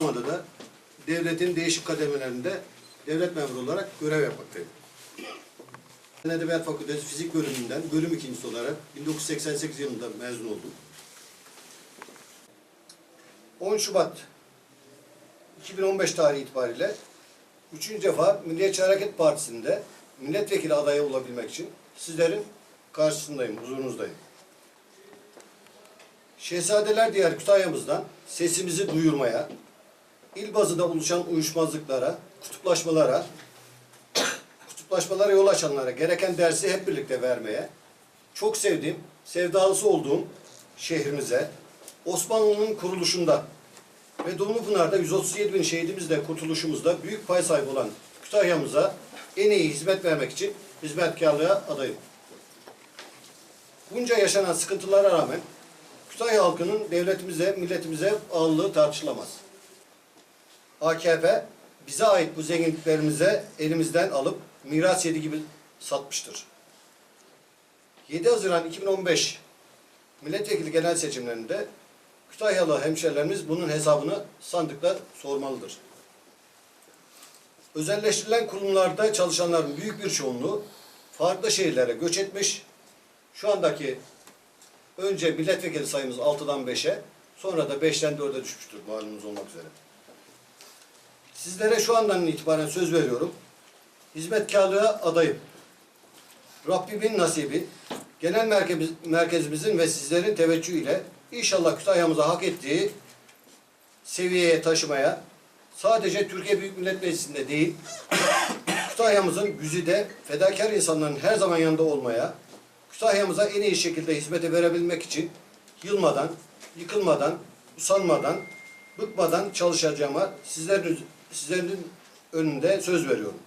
Da devletin değişik kademelerinde devlet memuru olarak görev yapmaktayım. Edebiyat Fakültesi Fizik bölümünden bölüm ikincisi olarak 1988 yılında mezun oldum. 10 Şubat 2015 tarihi itibariyle üçüncü defa Milliyetçi Hareket Partisi'nde milletvekili adayı olabilmek için sizlerin karşısındayım, huzurunuzdayım. Şehzadeler Diyarı Kütahya'mızdan sesimizi duyurmaya, il bazında oluşan uyuşmazlıklara, kutuplaşmalara, kutuplaşmalara yol açanlara gereken dersi hep birlikte vermeye, çok sevdiğim, sevdalısı olduğum şehrimize, Osmanlı'nın kuruluşunda ve Dumlupınar'da 137 bin şehidimizle kurtuluşumuzda büyük pay sahibi olan Kütahya'mıza en iyi hizmet vermek için hizmetkarlığa adayım. Bunca yaşanan sıkıntılara rağmen Kütahya halkının devletimize, milletimize ağırlığı tartışılamaz. AKP bize ait bu zenginliklerimize elimizden alıp miras yedi gibi satmıştır. 7 Haziran 2015 milletvekili genel seçimlerinde Kütahyalı hemşerilerimiz bunun hesabını sandıkta sormalıdır. Özelleştirilen kurumlarda çalışanların büyük bir çoğunluğu farklı şehirlere göç etmiş. Şu andaki önce milletvekili sayımız 6'dan 5'e, sonra da 5'ten 4'e düşmüştür malumunuz olmak üzere. Sizlere şu andan itibaren söz veriyorum. Hizmetkarlığa adayım. Rabbimin nasibi, genel merkez, merkezimizin ve sizlerin teveccühüyle inşallah Kütahya'mıza hak ettiği seviyeye taşımaya sadece Türkiye Büyük Millet Meclisi'nde değil, Kütahya'mızın güzide fedakar insanların her zaman yanında olmaya, Kütahya'mıza en iyi şekilde hizmete verebilmek için yılmadan, yıkılmadan, usanmadan, bıkmadan çalışacağıma sizlerin, sizlerin önünde söz veriyorum.